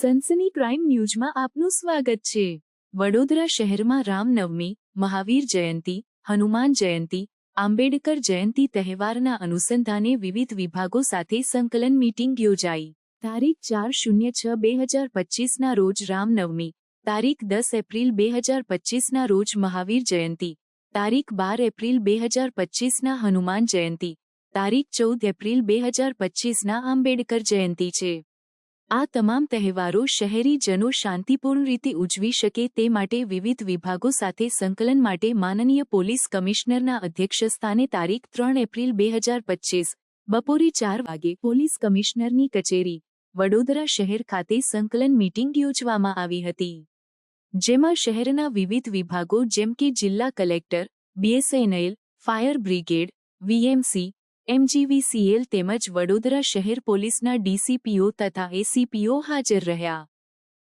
સનસની crime ન્યૂઝમાં આપનું સ્વાગત છે. વડોદરા શહેરમાં રામનવમી, મહાવીર જયંતી, હનુમાન જયંતી, આંબેડકર જયંતી તહેવારના અનુસંધાને વિવિધ વિભાગો સાથે સંકલન મીટિંગ યોજાઈ. તારીખ ચાર શૂન્ય છ બે હજાર પચીસના રોજ રામનવમી, તારીખ દસ એપ્રિલ બે હજાર પચીસના રોજ મહાવીર જયંતી, તારીખ બાર એપ્રિલ બે હજાર પચીસના હનુમાન જયંતી, તારીખ ચૌદ એપ્રિલ બે હજાર પચીસના આંબેડકર જયંતી છે. આ તમામ તહેવારો શહેરીજનો શાંતિપૂર્ણ રીતે ઉજવી શકે તે માટે વિવિધ વિભાગો સાથે સંકલન માટે માનનીય પોલીસ કમિશનરના અધ્યક્ષસ્થાને તારીખ ત્રણ એપ્રિલ બે હજાર પચીસ, બપોરે ચાર વાગે પોલીસ કમિશનરની કચેરી, વડોદરા શહેર ખાતે સંકલન મીટિંગ યોજવામાં આવી હતી. જેમાં શહેરના વિવિધ વિભાગો જેમ કે જિલ્લા collector, BSNL, fire brigade, VMC MGVCL તેમજ વડોદરા શહેર પોલીસના ડીસીપીઓ તથા એસીપીઓ હાજર રહ્યા.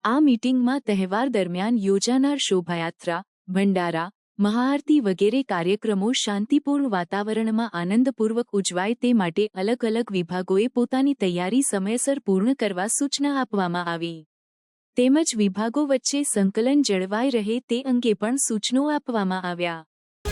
આ મીટિંગમાં તહેવાર દરમિયાન યોજાનાર શોભાયાત્રા, ભંડારા, મહાઆરતી વગેરે કાર્યક્રમો શાંતિપૂર્ણ વાતાવરણમાં આનંદપૂર્વક ઉજવાય તે માટે અલગ અલગ વિભાગોએ પોતાની તૈયારી સમયસર પૂર્ણ કરવા સૂચના આપવામાં આવી. તેમજ વિભાગો વચ્ચે સંકલન જળવાઈ રહે તે અંગે પણ સૂચનો આપવામાં આવ્યા.